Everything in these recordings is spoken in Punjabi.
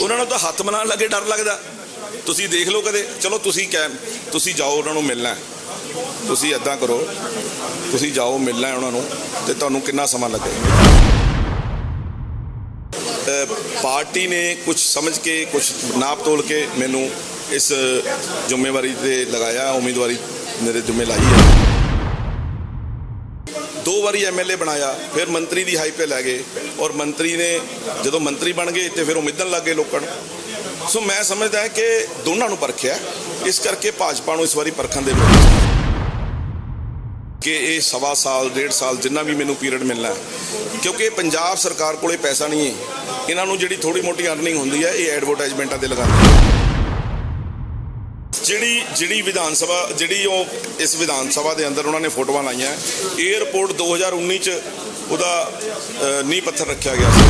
ਉਹਨਾਂ ਨੂੰ ਤਾਂ ਹੱਥ ਮਿਲਾਉਣ ਲੱਗੇ ਡਰ ਲੱਗਦਾ। ਤੁਸੀਂ ਦੇਖ ਲਓ ਕਦੇ। ਚਲੋ ਤੁਸੀਂ ਕਹਿ, ਤੁਸੀਂ ਜਾਓ ਉਹਨਾਂ ਨੂੰ ਮਿਲਣਾ। ਤੁਸੀਂ ਐਦਾਂ ਕਰੋ। ਤੁਸੀਂ ਜਾਓ, ਮਿਲਣਾ ਉਹਨਾਂ ਨੂੰ ਤੇ ਤੁਹਾਨੂੰ ਕਿੰਨਾ ਸਮਾਂ ਲੱਗੇਗਾ ਪਾਰਟੀ ਨੇ ਕੁਝ ਸਮਝ ਕੇ ਕੁਝ ਨਾਪ ਤੋਲ ਕੇ ਮੈਨੂੰ ਇਸ ਜ਼ਿੰਮੇਵਾਰੀ ਤੇ ਲਗਾਇਆ, ਉਮੀਦਵਾਰੀ ਮੇਰੇ ਜ਼ਿੰਮੇ ਲਾਈ ਹੈ। ਦੋ ਵਾਰੀ ਐਮਐਲਏ ਬਣਾਇਆ, ਫਿਰ ਮੰਤਰੀ ਦੀ ਹਾਈ ਤੇ ਲੈ ਗਏ ਔਰ ਮੰਤਰੀ ਨੇ ਜਦੋਂ ਮੰਤਰੀ ਬਣ ਗਏ ਤੇ ਫਿਰ ਉਮੀਦਨ ਲੱਗ ਗਏ ਲੋਕਾਂ ਨੂੰ। ਸੋ ਮੈਂ ਸਮਝਦਾ ਕਿ ਦੋਨਾਂ ਨੂੰ ਪਰਖਿਆ ਇਸ ਕਰਕੇ ਭਾਜਪਾ ਨੂੰ ਇਸ ਵਾਰੀ ਪਰਖਣ ਦੇ ਮੌਕੇ ਕਿ ਇਹ ਸਵਾ ਸਾਲ, ਡੇਢ ਸਾਲ ਜਿੰਨਾ ਵੀ ਮੈਨੂੰ ਪੀਰੀਅਡ ਮਿਲਣਾ ਕਿਉਂਕਿ ਪੰਜਾਬ ਸਰਕਾਰ ਕੋਲੇ ਪੈਸਾ ਨਹੀਂ ਹੈ। ਇਹਨਾਂ ਨੂੰ ਜਿਹੜੀ ਥੋੜੀ ਮੋਟੀ ਅਰਨਿੰਗ ਹੁੰਦੀ ਹੈ, ਇਹ ਐਡਵਰਟਾਈਜ਼ਮੈਂਟਾਂ ਤੇ ਲਗਾਉਂਦੇ ਜਿਹੜੀ ਜਿਹੜੀ ਵਿਧਾਨ ਸਭਾ, ਜਿਹੜੀ ਉਹ ਇਸ ਵਿਧਾਨ ਸਭਾ ਦੇ ਅੰਦਰ ਉਹਨਾਂ ਨੇ ਫੋਟੋਆਂ ਲਾਈਆਂ 에ਅਰਪੋਰਟ 2019 ਚ ਉਹਦਾ ਨੀਂਹ ਪੱਥਰ ਰੱਖਿਆ ਗਿਆ ਸੀ।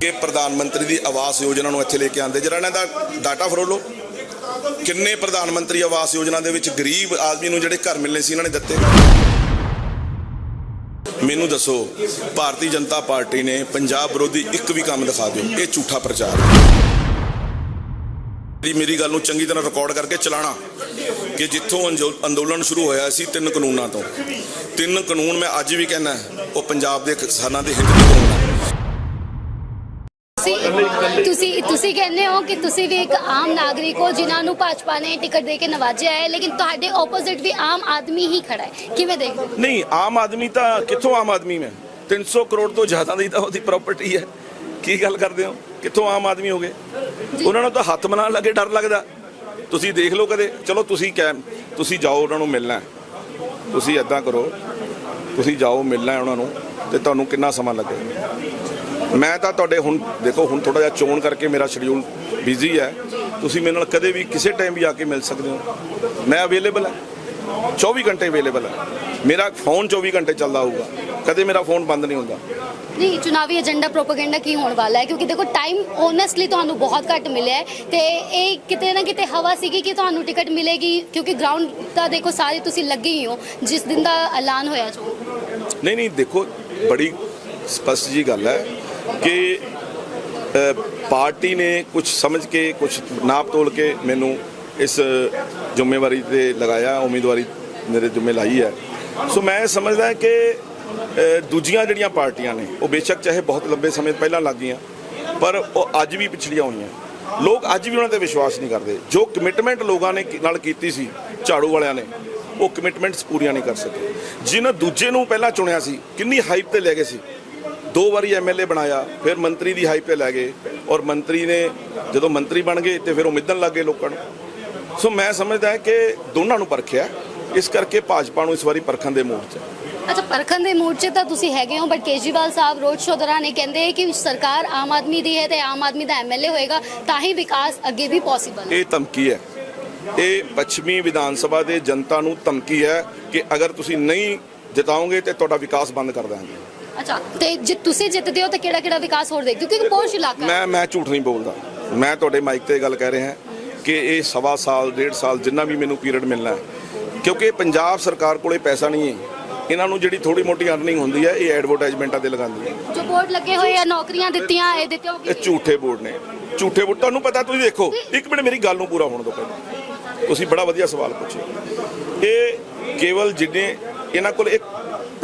ਕਿ ਪ੍ਰਧਾਨ ਮੰਤਰੀ ਦੀ ਆਵਾਸ ਯੋਜਨਾ ਨੂੰ ਇੱਥੇ ਲੈ ਕੇ ਆਂਦੇ ਜਿਹੜਾ ਇਹਨਾਂ ਦਾ ਡਾਟਾ ਫਰੋਲੋ ਕਿੰਨੇ ਪ੍ਰਧਾਨ ਮੰਤਰੀ ਆਵਾਸ ਯੋਜਨਾ ਦੇ ਵਿੱਚ ਗਰੀਬ ਆਦਮੀ ਨੂੰ ਜਿਹੜੇ ਘਰ ਮਿਲਨੇ ਸੀ, ਇਹਨਾਂ ਨੇ ਦਿੱਤੇ? ਮੈਨੂੰ ਦੱਸੋ, ਭਾਰਤੀ ਜਨਤਾ ਪਾਰਟੀ ਨੇ ਪੰਜਾਬ ਵਿਰੋਧੀ ਇੱਕ ਵੀ ਕੰਮ ਦਿਖਾ ਦਿਓ। ਇਹ ਝੂਠਾ ਪ੍ਰਚਾਰ ਹੈ। ਮੇਰੀ ਮੇਰੀ ਗੱਲ ਨੂੰ ਚੰਗੀ ਤਰ੍ਹਾਂ ਰਿਕਾਰਡ ਕਰਕੇ ਚਲਾਣਾ। ਕਿ ਜਿੱਥੋਂ ਅੰਦੋਲਨ ਸ਼ੁਰੂ ਹੋਇਆ ਸੀ ਤਿੰਨ ਕਾਨੂੰਨਾਂ ਤੋਂ। ਤਿੰਨ ਕਾਨੂੰਨ ਮੈਂ ਅੱਜ ਵੀ ਕਹਿੰਦਾ ਉਹ ਪੰਜਾਬ ਦੇ ਕਿਸਾਨਾਂ ਦੇ ਹਿੱਤ ਦੇ ਕਾਨੂੰਨ ਹੈ ਤੁਸੀਂ ਤੁਸੀਂ ਕਹਿੰਦੇ ਹੋ ਕਿ ਤੁਸੀਂ ਵੀ ਇੱਕ ਆਮ ਨਾਗਰਿਕ ਹੋ ਜਿਨ੍ਹਾਂ ਨੂੰ ਭਾਜਪਾ ਨੇ ਟਿਕਟ ਦੇ ਕੇ ਨਵਾਜਿਆ ਹੈ ਲੇਕਿਨ ਤੁਹਾਡੇ ਆਪੋਜ਼ਿਟ ਵੀ ਆਮ ਆਦਮੀ ਹੀ ਖੜਾ ਹੈ। ਕਿਵੇਂ ਦੇਖਦੇ ਨਹੀਂ ਆਮ ਆਦਮੀ ਤਾਂ ਕਿੱਥੋਂ ਆਮ ਆਦਮੀ ਮੈਂ? 300 ਕਰੋੜ ਤੋਂ ਜ਼ਿਆਦਾ ਦੀ ਤਾਂ ਉਹਦੀ ਪ੍ਰਾਪਰਟੀ ਹੈ। ਕੀ ਗੱਲ ਕਰਦੇ ਹੋ? ਕਿੱਥੋਂ ਆਮ ਆਦਮੀ ਹੋ ਗਏ? ਉਹਨਾਂ ਨੂੰ ਤਾਂ ਹੱਥ ਮਿਲਾਉਣ ਲੱਗੇ ਡਰ ਲੱਗਦਾ। ਤੁਸੀਂ ਦੇਖ ਲਓ ਕਦੇ। ਚਲੋ ਤੁਸੀਂ ਕਹਿ ਤੁਸੀਂ ਜਾਓ ਉਹਨਾਂ ਨੂੰ ਮਿਲਣਾ। ਤੁਸੀਂ ਐਦਾਂ ਕਰੋ। ਤੁਸੀਂ ਜਾਓ ਮਿਲਣਾ ਉਹਨਾਂ ਨੂੰ ਤੇ ਤੁਹਾਨੂੰ ਕਿੰਨਾ ਸਮਾਂ ਲੱਗੇਗਾ ਮੈਂ ਤਾਂ ਤੁਹਾਡੇ ਹੁਣ ਦੇਖੋ ਹੁਣ ਥੋੜਾ ਜਿਹਾ ਚੋਣ ਕਰਕੇ ਮੇਰਾ ਸ਼ਡਿਊਲ ਬਿਜ਼ੀ ਹੈ। ਤੁਸੀਂ ਮੇਰੇ ਨਾਲ ਕਦੇ ਵੀ ਕਿਸੇ ਟਾਈਮ ਵੀ ਆ ਕੇ ਮਿਲ ਸਕਦੇ ਹੋ। ਮੈਂ ਅਵੇਲੇਬਲ ਹਾਂ। 24 ਘੰਟੇ ਅਵੇਲੇਬਲ ਹੈ। ਮੇਰਾ ਫੋਨ 24 ਘੰਟੇ ਚੱਲਦਾ ਹੋਊਗਾ। ਕਦੇ ਮੇਰਾ ਫੋਨ ਬੰਦ ਨਹੀਂ ਹੁੰਦਾ। ਨਹੀਂ ਚੁਣਾਵੀ ਏਜੰਡਾ ਪ੍ਰੋਪਾਗੈਂਡਾ ਕੀ ਹੋਣ ਵਾਲਾ ਹੈ? ਕਿਉਂਕਿ ਦੇਖੋ ਟਾਈਮ ਓਨੈਸਟਲੀ ਤੁਹਾਨੂੰ ਬਹੁਤ ਘੱਟ ਮਿਲਿਆ ਹੈ ਤੇ ਇਹ ਕਿਤੇ ਨਾ ਕਿਤੇ ਹਵਾ ਸੀਗੀ ਕਿ ਤੁਹਾਨੂੰ ਟਿਕਟ ਮਿਲੇਗੀ ਕਿਉਂਕਿ ਗਰਾਊਂਡ ਤਾਂ ਦੇਖੋ ਸਾਰੇ ਤੁਸੀਂ ਲੱਗੇ ਹੀ ਹੋ ਜਿਸ ਦਿਨ ਦਾ ਐਲਾਨ ਹੋਇਆ ਚੋ ਨਹੀਂ ਨਹੀਂ ਦੇਖੋ ਬੜੀ ਸਪਸ਼ਟ ਜੀ ਗੱਲ ਹੈ ਕਿ ਪਾਰਟੀ ਨੇ ਕੁਝ ਸਮਝ ਕੇ ਕੁਝ ਨਾਪ ਤੋਲ ਕੇ ਮੈਨੂੰ ਇਸ ਜ਼ਿੰਮੇਵਾਰੀ ਤੇ ਲਗਾਇਆ ਉਮੀਦਵਾਰੀ ਮੇਰੇ ਜ਼ਿੰਮੇ ਲਾਈ ਹੈ। ਸੋ ਮੈਂ ਸਮਝਦਾ ਕਿ ਦੂਜੀਆਂ ਜਿਹੜੀਆਂ ਪਾਰਟੀਆਂ ਨੇ, ਉਹ ਬੇਸ਼ੱਕ ਚਾਹੇ ਬਹੁਤ ਲੰਬੇ ਸਮੇਂ ਪਹਿਲਾਂ ਲੱਗ ਗਈਆਂ ਪਰ ਉਹ ਅੱਜ ਵੀ ਪਿਛੜੀਆਂ ਹੋਈਆਂ। ਲੋਕ ਅੱਜ ਵੀ ਉਹਨਾਂ ਤੇ ਵਿਸ਼ਵਾਸ ਨਹੀਂ ਕਰਦੇ। ਜੋ ਕਮਿਟਮੈਂਟ ਲੋਕਾਂ ਨੇ ਨਾਲ ਕੀਤੀ ਸੀ, ਝਾੜੂ ਵਾਲਿਆਂ ਨੇ, ਉਹ ਕਮਿਟਮੈਂਟਸ ਪੂਰੀਆਂ ਨਹੀਂ ਕਰ ਸਕੇ। ਜਿਹਨਾਂ ਦੂਜੇ ਨੂੰ ਪਹਿਲਾਂ ਚੁਣਿਆ ਸੀ, ਕਿੰਨੀ ਹਾਈਪ ਤੇ ਲੈ ਗਏ ਸੀ? ਦੋ ਵਾਰੀ ਐਮਐਲਏ ਬਣਾਇਆ, ਫਿਰ ਮੰਤਰੀ ਦੀ ਹਾਈਪ ਤੇ ਲੈ ਗਏ, ਔਰ ਮੰਤਰੀ ਨੇ ਜਦੋਂ ਮੰਤਰੀ ਬਣ ਗਏ, ਤੇ ਫਿਰ ਉਮੀਦਨ ਲੱਗ ਗਏ ਲੋਕਾਂ ਨੂੰ। ਸੋ ਮੈਂ ਸਮਝਦਾ ਕਿ ਦੋਨਾਂ ਨੂੰ ਪਰਖਿਆ। ਇਸ ਕਰਕੇ ਭਾਜਪਾ ਨੂੰ ਇਸ ਵਾਰੀ ਪਰਖਣ ਦੇ ਮੂਡ 'ਚ ਹੈ। ਅੱਛਾ ਪਰਖਣ ਦੇ ਮੂਡ 'ਚ ਤਾਂ ਤੁਸੀਂ ਹੈਗੇ ਹੋ but Kejriwal sahib road show ਦੌਰਾਨ ਇਹ ਕਹਿੰਦੇ ਕਿ ਸਰਕਾਰ ਆਮ ਆਦਮੀ ਦੀ ਹੈ ਤੇ ਆਮ ਆਦਮੀ ਦਾ ਐਮਐਲਏ ਹੋਏਗਾ ਤਾਂ ਹੀ ਵਿਕਾਸ ਅੱਗੇ ਵੀ ਪੋਸੀਬਲ ਹੈ। ਇਹ ਧਮਕੀ ਹੈ। ਇਹ ਪੱਛਮੀ ਵਿਧਾਨ ਸਭਾ ਦੇ ਜਨਤਾ ਨੂੰ ਧਮਕੀ ਹੈ ਕਿ ਅਗਰ ਤੁਸੀਂ ਨਹੀਂ ਜਿਤਾਓਗੇ ਤੇ ਤੁਹਾਡਾ ਵਿਕਾਸ ਬੰਦ ਕਰ ਦਾਂਗੇ ਅੱਛਾ ਤੇ ਜੇ ਤੁਸੀਂ ਜਿੱਤਦੇ ਹੋ ਤਾਂ ਕਿਹੜਾ ਕਿਹੜਾ ਵਿਕਾਸ ਹੋਰ ਹੋ? ਕਿਉਂਕਿ ਪੋਸ਼ ਇਲਾਕਾ ਹੈ। ਮੈਂ ਮੈਂ ਝੂਠ ਨਹੀਂ ਬੋਲਦਾ। ਮੈਂ ਤੁਹਾਡੇ ਮਾਈਕ ਤੇ ਗੱਲ ਕਹਿ ਰਿਹਾ ਕਿ ਇਹ ਸਵਾ ਸਾਲ ਡੇਢ ਸਾਲ ਜਿੰਨਾ ਵੀ ਮੈਨੂੰ ਪੀਰੀਅਡ ਮਿਲਣਾ ਹੈ ਕਿਉਂਕਿ ਪੰਜਾਬ ਸਰਕਾਰ ਕੋਲੇ ਪੈਸਾ ਨਹੀਂ ਹੈ। ਇਹਨਾਂ ਨੂੰ ਜਿਹੜੀ ਥੋੜੀ ਮੋਟੀ ਅਰਨਿੰਗ ਹੁੰਦੀ ਹੈ ਇਹ ਐਡਵਰਟਾਈਜ਼ਮੈਂਟਾਂ ਤੇ ਲਗਾਉਂਦੀ ਹੈ। ਜੋ ਬੋਰਡ ਲੱਗੇ ਹੋਏ ਆ ਨੌਕਰੀਆਂ ਦਿੱਤੀਆਂ ਇਹ ਦਿੱਤੇ ਹੋ ਇਹ ਝੂਠੇ ਬੋਰਡ ਨੇ। ਝੂਠੇ ਬੋਰਡ ਤੁਹਾਨੂੰ ਪਤਾ ਤੁਸੀਂ ਦੇਖੋ ਇੱਕ ਮਿੰਟ ਮੇਰੀ ਗੱਲ ਨੂੰ ਪੂਰਾ ਹੋਣ ਦਿਓ ਪਹਿਲਾਂ। ਤੁਸੀਂ ਬੜਾ ਵਧੀਆ ਸਵਾਲ ਪੁੱਛਿਆ। ਇਹ ਕੇਵਲ ਜਿੰਨੇ ਇਹਨਾਂ ਕੋਲ ਇੱਕ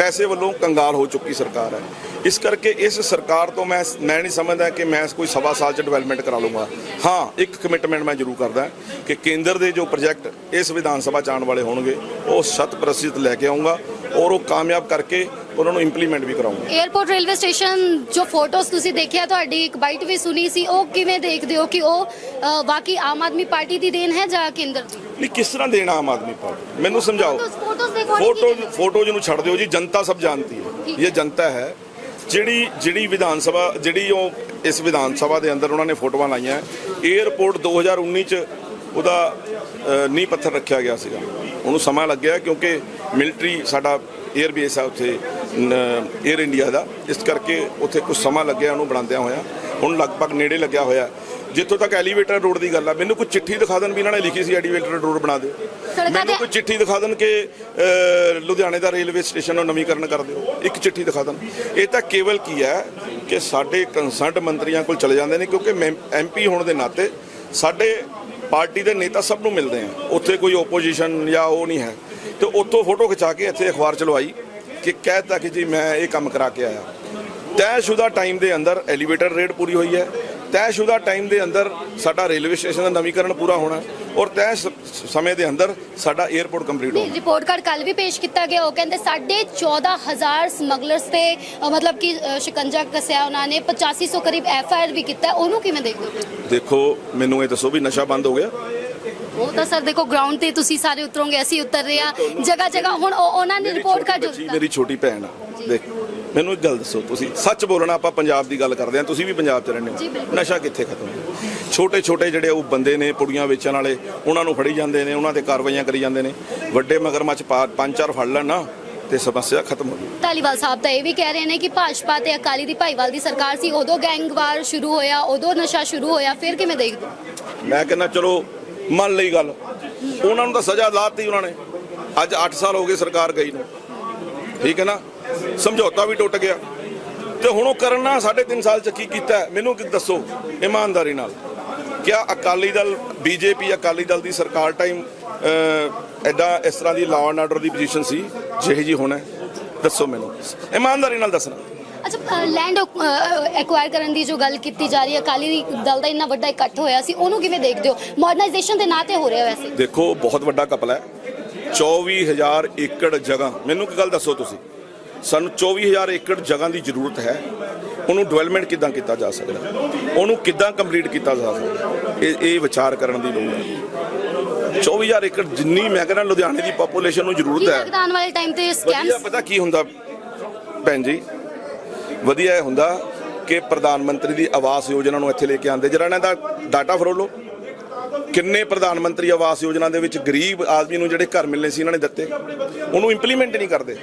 ਪੈਸੇ ਵੱਲੋਂ ਕੰਗਾਲ ਹੋ ਚੁੱਕੀ ਸਰਕਾਰ ਹੈ। ਇਸ ਕਰਕੇ ਇਸ ਸਰਕਾਰ ਤੋਂ ਮੈਂ ਮੈਂ ਨਹੀਂ ਸਮਝਦਾ ਕਿ ਮੈਂ ਕੋਈ ਸਵਾ ਸਾਲ ਚ ਡਿਵੈਲਪਮੈਂਟ ਕਰਾ ਲੂੰਗਾ ਹਾਂ ਇੱਕ ਕਮਿਟਮੈਂਟ ਮੈਂ ਜ਼ਰੂਰ ਕਰਦਾ ਕਿ ਕੇਂਦਰ ਦੇ ਜੋ ਪ੍ਰੋਜੈਕਟ ਇਸ ਵਿਧਾਨ ਸਭਾ ਚ ਆਉਣ ਵਾਲੇ ਹੋਣਗੇ ਉਹ ਸ਼ਤ ਪ੍ਰਤੀਸ਼ਤ ਲੈ ਕੇ ਆਉਂਗਾ ਔਰ ਉਹ ਕਾਮਯਾਬ ਕਰਕੇ ਉਹਨਾਂ ਨੂੰ ਇੰਪਲੀਮੈਂਟ ਵੀ ਕਰਾਉਂਗਾ 에어ਪੋਰਟ ਰੇਲਵੇ ਸਟੇਸ਼ਨ ਜੋ ਫੋਟੋਜ਼ ਤੁਸੀਂ ਦੇਖਿਆ ਤੁਹਾਡੀ ਇੱਕ ਬਾਈਟ ਵੀ ਸੁਣੀ ਸੀ ਉਹ ਕਿਵੇਂ ਦੇਖਦੇ ਹੋ ਕਿ ਉਹ ਅ, ਵਾਕਈ ਆਮ ਆਦਮੀ ਪਾਰਟੀ ਦੀ ਦੇਣ ਹੈ ਜਾਂ ਕੇਂਦਰ ਦੀ? ਨਹੀਂ ਕਿਸ ਤਰ੍ਹਾਂ ਦੇਣਾ ਆਮ ਆਦਮੀ ਪਾਰਟੀ? ਮੈਨੂੰ ਸਮਝਾਓ। ਫੋਟੋ ਫੋਟੋ ਜਿਹਨੂੰ ਛੱਡ ਦਿਓ ਜੀ ਜਨਤਾ ਸਭ ਜਾਣਦੀ ਹੈ। ਇਹ ਜਨਤਾ ਹੈ। ਜਿਹੜੀ ਜਿਹੜੀ ਵਿਧਾਨ ਸਭਾ ਜਿਹੜੀ ਉਹ ਇਸ ਵਿਧਾਨ ਸਭਾ ਦੇ ਅੰਦਰ ਉਹਨਾਂ ਨੇ ਫੋਟੋਆਂ ਲਾਈਆਂ। 에어ਪੋਰਟ 2019 ਚ ਉਹਦਾ ਨੀ ਪੱਥਰ ਰੱਖਿਆ ਗਿਆ ਸੀਗਾ। ਉਹਨੂੰ ਸਮਾਂ ਲੱਗਿਆ ਕਿਉਂਕਿ ਮਿਲਟਰੀ ਸਾਡਾ 에ਅਰ ਬੇਸ ਆ ਉੱਥੇ 에ਅਰ ਇੰਡੀਆ ਦਾ। ਇਸ ਕਰਕੇ ਉੱਥੇ ਕੁਝ ਸਮਾਂ ਲੱਗਿਆ ਉਹਨੂੰ ਬਣਾਉਂਦਿਆਂ ਹੋਇਆ। ਹੁਣ ਲਗਭਗ ਨੇੜੇ ਲੱਗਿਆ ਹੋਇਆ। ਜਿੱਥੋਂ ਤੱਕ ਐਲੀਵੇਟਰ ਰੋਡ ਦੀ ਗੱਲ ਆ ਮੈਨੂੰ ਕੋਈ ਚਿੱਠੀ ਦਿਖਾ ਦੇਣ ਵੀ ਇਹਨਾਂ ਨੇ ਲਿਖੀ ਸੀ ਐਲੀਵੇਟਰ ਰੋਡ ਬਣਾ ਦਿਓ ਮੈਨੂੰ ਕੋਈ ਚਿੱਠੀ ਦਿਖਾ ਦੇਣ ਕਿ ਲੁਧਿਆਣੇ ਦਾ ਰੇਲਵੇ ਸਟੇਸ਼ਨ ਨੂੰ ਨਵੀਕਰਨ ਕਰ ਦਿਓ। ਇੱਕ ਚਿੱਠੀ ਦਿਖਾ ਦੇਣ। ਇਹ ਤਾਂ ਕੇਵਲ ਕੀ ਹੈ ਕਿ ਸਾਡੇ ਕੰਸਰਟ ਮੰਤਰੀਆਂ ਕੋਲ ਚਲੇ ਜਾਂਦੇ ਨੇ ਕਿਉਂਕਿ ਐਮਪੀ ਹੋਣ ਦੇ ਨਾਤੇ ਸਾਡੇ ਪਾਰਟੀ ਦੇ ਨੇਤਾ ਸਭ ਨੂੰ ਮਿਲਦੇ ਆ। ਉੱਥੇ ਕੋਈ ਓਪੋਜੀਸ਼ਨ ਜਾਂ ਉਹ ਨਹੀਂ ਹੈ। ਤੇ ਉੱਥੋਂ ਫੋਟੋ ਖਿਚਾ ਕੇ ਇੱਥੇ ਅਖਬਾਰ ਚਲਵਾਈ ਕਿ ਕਹਿਤਾ ਕਿ ਜੀ ਮੈਂ ਇਹ ਕੰਮ ਕਰਾ ਕੇ ਆਇਆ। ਤੈਅਸ਼ੁਦਾ ਟਾਈਮ ਦੇ ਅੰਦਰ ਐਲੀਵੇਟਰ ਰੇਟ ਪੂਰੀ ਹੋਈ ਹੈ। ਤੈਅਸ਼ੁਦਾ ਟਾਈਮ ਦੇ ਅੰਦਰ ਸਾਡਾ ਰੇਲਵੇ ਸਟੇਸ਼ਨ ਦਾ ਨਵੀਕਰਨ ਪੂਰਾ ਹੋਣਾ ਔਰ ਤੈਅ ਸਮੇਂ ਦੇ ਅੰਦਰ ਸਾਡਾ 에ਅਰਪੋਰਟ ਕੰਪਲੀਟ ਹੋਣਾ ਰਿਪੋਰਟ ਕਾਰਡ ਕੱਲ ਵੀ ਪੇਸ਼ ਕੀਤਾ ਗਿਆ ਉਹ ਕਹਿੰਦੇ ਸਾਢੇ 14000 ਸਮਗਲਰਸ ਤੇ ਮਤਲਬ ਕਿ ਸ਼ਿਕੰਜਾ ਕੱਸਿਆ ਉਹਨਾਂ ਨੇ 8500 ਕਰੀਬ ਐਫ ਆਈ ਆਰ ਵੀ ਕੀਤਾ ਉਹਨੂੰ ਕਿਵੇਂ ਦੇਖਦੇ ਹੋ? ਦੇਖੋ ਮੈਨੂੰ ਇਹ ਦੱਸੋ ਵੀ ਨਸ਼ਾ ਬੰਦ ਹੋ ਗਿਆ? ਉਹ ਤਾਂ ਸਰ ਦੇਖੋ ਗਰਾਊਂਡ ਤੇ ਤੁਸੀਂ ਸਾਰੇ ਉਤਰੋਗੇ ਅਸੀਂ ਉਤਰ ਰਹੇ ਆ ਜਗ੍ਹਾ ਜਗ੍ਹਾ ਹੁਣ ਉਹ- ਉਹਨਾਂ ਨੇ ਰਿਪੋਰਟ ਕਾਰਡ ਬੱਚੀ ਮੇਰੀ ਛੋਟੀ ਭੈਣ ਆ ਦੇਖ। ਮੈਨੂੰ ਇੱਕ ਗੱਲ ਦੱਸੋ ਤੁਸੀਂ ਸੱਚ ਬੋਲਣਾ ਆਪਾਂ ਪੰਜਾਬ ਦੀ ਗੱਲ ਕਰਦੇ ਆ ਤੁਸੀਂ ਵੀ ਪੰਜਾਬ 'ਚ ਰਹਿੰਦੇ ਹੋ। ਨਸ਼ਾ ਕਿੱਥੇ ਖਤਮ ਹੋਇਆ? ਛੋਟੇ ਛੋਟੇ ਜਿਹੜੇ ਉਹ ਬੰਦੇ ਨੇ ਪੁੜੀਆਂ ਵੇਚਣ ਵਾਲੇ ਉਹਨਾਂ ਨੂੰ ਫੜੀ ਜਾਂਦੇ ਨੇ ਉਹਨਾਂ ਤੇ ਕਾਰਵਾਈਆਂ ਕਰੀ ਜਾਂਦੇ ਨੇ। ਵੱਡੇ ਮਗਰਮੱਛ ਪੰਜ ਚਾਰ ਫੜ ਲੈਣ ਨਾ ਤੇ ਸਮੱਸਿਆ ਖਤਮ ਹੋ ਜੂ ਧਾਲੀਵਾਲ ਸਾਹਿਬ ਤਾਂ ਇਹ ਵੀ ਕਹਿ ਰਹੇ ਨੇ ਕਿ ਭਾਜਪਾ ਤੇ ਅਕਾਲੀ ਦੀ ਭਾਈਵਾਲ ਦੀ ਸਰਕਾਰ ਸੀ ਉਦੋਂ ਗੈਂਗਵਾਰ ਸ਼ੁਰੂ ਹੋਇਆ ਉਦੋਂ ਨਸ਼ਾ ਸ਼ੁਰੂ ਹੋਇਆ ਫਿਰ ਕਿਵੇਂ ਦੇਖਦੇ ਹੋ? ਮੈਂ ਕਹਿੰਦਾ ਚਲੋ ਮੰਨ ਲਈ ਗੱਲ। ਉਹਨਾਂ ਨੂੰ ਤਾਂ ਸਜ਼ਾ ਲਾਤੀ ਉਹਨਾਂ ਨੇ। ਅੱਜ 8 ਸਾਲ ਹੋ ਗਏ ਸਰਕਾਰ ਗਈ ਨੂੰ। ਠੀਕ ਹੈ ਨਾ? ਸਮਝੌਤਾ ਵੀ ਟੁੱਟ ਗਿਆ। ਤੇ ਹੁਣ ਉਹ ਕਰਨਾ ਸਾਢੇ ਤਿੰਨ ਸਾਲ ਚ ਕੀ ਕੀਤਾ? ਮੈਨੂੰ ਕੀ ਦੱਸੋ? ਇਮਾਨਦਾਰੀ ਨਾਲ। ਕਿਆ ਅਕਾਲੀ ਦਲ ਬੀਜੇਪੀ ਅਕਾਲੀ ਦਲ ਦੀ ਸਰਕਾਰ ਟਾਈਮ ਐਡਾ ਇਸ ਤਰ੍ਹਾਂ ਦੀ ਲਾਅ ਐਂਡ ਆਰਡਰ ਦੀ ਪੋਜੀਸ਼ਨ ਸੀ? ਜਿਹੀ ਜੀ ਹੋਣਾ? ਦੱਸੋ ਮੈਨੂੰ। ਇਮਾਨਦਾਰੀ ਨਾਲ ਦੱਸਣਾ। ਅੱਛਾ ਲੈਂਡ ਐਕਵਾਇਰ ਕਰਨ ਦੀ ਜੋ ਗੱਲ ਕੀਤੀ ਜਾ ਰਹੀ ਹੈ ਅਕਾਲੀ ਦਲ ਦਾ ਇੰਨਾ ਵੱਡਾ ਇਕੱਠ ਹੋਇਆ ਸੀ ਉਹਨੂੰ ਕਿਵੇਂ ਦੇਖਦੇ ਹੋ? ਮਾਡਰਨਾਈਜੇਸ਼ਨ ਦੇ ਨਾਂ ਤੇ ਹੋ ਰਿਹਾ ਵੈਸੇ। ਦੇਖੋ ਬਹੁਤ ਵੱਡਾ ਕਪਲਾ ਹੈ। 24000 ਏਕੜ ਜਗ੍ਹਾ। ਮੈਨੂੰ ਇੱਕ ਗੱਲ ਦੱਸੋ ਤੁਸੀਂ? ਸਾਨੂੰ 24000 ਏਕੜ ਜਗ੍ਹਾ ਦੀ ਜ਼ਰੂਰਤ ਹੈ। ਉਹਨੂੰ ਡਿਵੈਲਪਮੈਂਟ ਕਿੱਦਾਂ ਕੀਤਾ ਜਾ ਸਕਦਾ? ਉਹਨੂੰ ਕਿੱਦਾਂ ਕੰਪਲੀਟ ਕੀਤਾ ਜਾ ਸਕਦਾ? ਇਹ ਇਹ ਵਿਚਾਰ ਕਰਨ ਦੀ ਲੋੜ ਹੈ। 24000 ਏਕੜ ਜਿੰਨੀ ਮੈਂ ਕਹਿੰਦਾ ਲੁਧਿਆਣੇ ਦੀ ਪੋਪੂਲੇਸ਼ਨ ਨੂੰ ਕੀ ਜ਼ਰੂਰਤ ਹੈ ਆਉਣ ਵਾਲੇ ਟਾਈਮ ਤੇ ਵਧੀਆ ਸਕੈਮਸ ਪਤਾ ਕੀ ਹੁੰਦਾ? ਭੈਣ ਜੀ ਵਧੀਆ ਇਹ ਹੁੰਦਾ ਕਿ ਪ੍ਰਧਾਨ ਮੰਤਰੀ ਦੀ ਆਵਾਸ ਯੋਜਨਾ ਨੂੰ ਇੱਥੇ ਲੈ ਕੇ ਆਉਂਦੇ। ਜਿਹੜਾ ਇਹਨਾਂ ਦਾ ਡਾਟਾ ਫਰੋਲੋ ਕਿੰਨੇ ਪ੍ਰਧਾਨ ਮੰਤਰੀ ਆਵਾਸ ਯੋਜਨਾ ਦੇ ਵਿੱਚ ਗਰੀਬ ਆਦਮੀ ਨੂੰ ਜਿਹੜੇ ਘਰ ਮਿਲਨੇ ਸੀ ਇਹਨਾਂ ਨੇ ਦਿੱਤੇ। ਉਹਨੂੰ ਇੰਪਲੀਮੈਂਟ ਨਹੀਂ ਕਰਦੇ।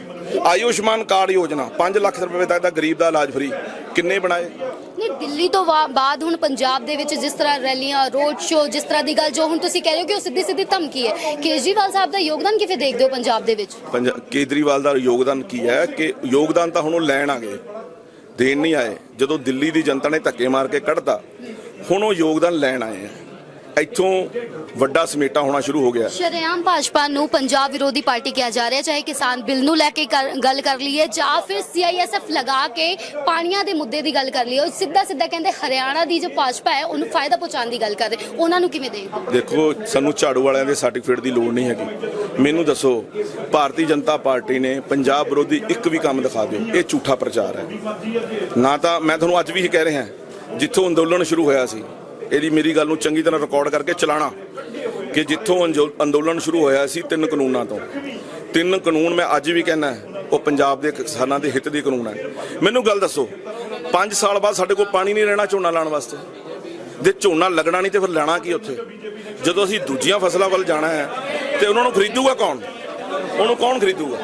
ਆਯੁਸ਼ਮਾਨ ਕਾਰਡ ਯੋਜਨਾ 5 ਲੱਖ ਰੁਪਏ ਤੱਕ ਦਾ ਗਰੀਬ ਦਾ ਇਲਾਜ ਫ੍ਰੀ ਕਿੰਨੇ ਬਣਾਏ? ਨਹੀਂ ਦਿੱਲੀ ਤੋਂ ਬਾਅਦ ਹੁਣ ਪੰਜਾਬ ਦੇ ਵਿੱਚ ਜਿਸ ਤਰ੍ਹਾਂ ਰੈਲੀਆਂ ਰੋਡ ਸ਼ੋ ਜਿਸ ਤਰ੍ਹਾਂ ਦੀ ਗੱਲ ਜੋ ਹੁਣ ਤੁਸੀਂ ਕਹਿ ਰਹੇ ਹੋ ਕਿ ਉਹ ਸਿੱਧੀ ਸਿੱਧੀ ਧਮਕੀ ਹੈ। ਕੇਜਰੀਵਾਲ ਸਾਹਿਬ ਦਾ ਯੋਗਦਾਨ ਕਿਵੇਂ ਦੇਖਦੇ ਹੋ ਪੰਜਾਬ ਦੇ ਵਿੱਚ? ਕੇਜਰੀਵਾਲ ਦਾ ਯੋਗਦਾਨ ਕੀ ਹੈ ਕਿ ਯੋਗਦਾਨ ਤਾਂ ਹੁਣ ਉਹ ਲੈਣ ਆ ਗਏ। ਦੇਣ ਨਹੀਂ ਆਏ। ਜਦੋਂ ਦਿੱਲੀ ਦੀ ਜਨਤਾ ਨੇ ਧੱਕੇ ਮਾਰ ਕੇ ਕੱਢਤਾ ਹੁਣ ਉਹ ਯੋਗਦਾਨ ਲੈਣ ਆਏ ਆ। ਇੱਥੋਂ ਵੱਡਾ ਸਮੇਟਾ ਹੋਣਾ ਸ਼ੁਰੂ ਹੋ ਗਿਆ। ਸ਼ਰੇਆਮ ਭਾਜਪਾ ਨੂੰ ਪੰਜਾਬ ਵਿਰੋਧੀ ਪਾਰਟੀ ਕਿਹਾ ਜਾ ਰਿਹਾ ਚਾਹੇ ਕਿਸਾਨ ਬਿੱਲ ਨੂੰ ਲੈ ਕੇ ਗੱਲ ਕਰ ਲਈਏ ਜਾਂ ਫਿਰ ਸੀਆਈਐਸਐਫ ਲਗਾ ਕੇ ਪਾਣੀਆਂ ਦੇ ਮੁੱਦੇ ਦੀ ਗੱਲ ਕਰ ਲਈਏ ਉਹ ਸਿੱਧਾ ਸਿੱਧਾ ਕਹਿੰਦੇ ਹਰਿਆਣਾ ਦੀ ਜੋ ਭਾਜਪਾ ਹੈ ਉਹਨੂੰ ਫਾਇਦਾ ਪਹੁੰਚਾਉਣ ਦੀ ਗੱਲ ਕਰ ਰਹੇ। ਉਹਨਾਂ ਨੂੰ ਕਿਵੇਂ ਹੋ? ਦੇਖੋ ਸਾਨੂੰ ਝਾੜੂ ਵਾਲਿਆਂ ਦੇ ਸਰਟੀਫਿਕੇਟ ਦੀ ਲੋੜ ਨਹੀਂ ਹੈਗੀ। ਮੈਨੂੰ ਦੱਸੋ ਭਾਰਤੀ ਜਨਤਾ ਪਾਰਟੀ ਨੇ ਪੰਜਾਬ ਵਿਰੋਧੀ ਇੱਕ ਵੀ ਕੰਮ ਦਿਖਾ ਦਿਓ ਇਹ ਝੂਠਾ ਪ੍ਰਚਾਰ ਹੈ। ਨਾ ਤਾਂ ਮੈਂ ਤੁਹਾਨੂੰ ਅੱਜ ਵੀ ਇਹ ਕਹਿ ਰਿਹਾ ਜਿੱਥੋਂ ਅੰਦੋਲਨ ਸ਼ੁਰੂ ਹੋਇਆ ਸੀ ਇਹਦੀ ਮੇਰੀ ਗੱਲ ਨੂੰ ਚੰਗੀ ਤਰ੍ਹਾਂ ਰਿਕਾਰਡ ਕਰਕੇ ਚਲਾਣਾ ਕਿ ਜਿੱਥੋਂ ਅੰਜੋ- ਅੰਦੋਲਨ ਸ਼ੁਰੂ ਹੋਇਆ ਸੀ ਤਿੰਨ ਕਾਨੂੰਨਾਂ ਤੋਂ। ਤਿੰਨ ਕਾਨੂੰਨ ਮੈਂ ਅੱਜ ਵੀ ਕਹਿਣਾ ਉਹ ਪੰਜਾਬ ਦੇ ਕਿਸਾਨਾਂ ਦੇ ਹਿੱਤ ਦੇ ਕਾਨੂੰਨ ਹੈ। ਮੈਨੂੰ ਗੱਲ ਦੱਸੋ 5 ਸਾਲ ਬਾਅਦ ਸਾਡੇ ਕੋਲ ਪਾਣੀ ਨਹੀਂ ਰਹਿਣਾ ਝੋਨਾ ਲਾਉਣ ਵਾਸਤੇ। ਜੇ ਝੋਨਾ ਲੱਗਣਾ ਨਹੀਂ ਤੇ ਫਿਰ ਲੈਣਾ ਕੀ ਉੱਥੇ? ਜਦੋਂ ਅਸੀਂ ਦੂਜੀਆਂ ਫਸਲਾਂ ਵੱਲ ਜਾਣਾ ਹੈ ਤੇ ਉਹਨਾਂ ਨੂੰ ਖਰੀਦੂਗਾ ਕੌਣ? ਉਹਨੂੰ ਕੌਣ ਖਰੀਦੂਗਾ?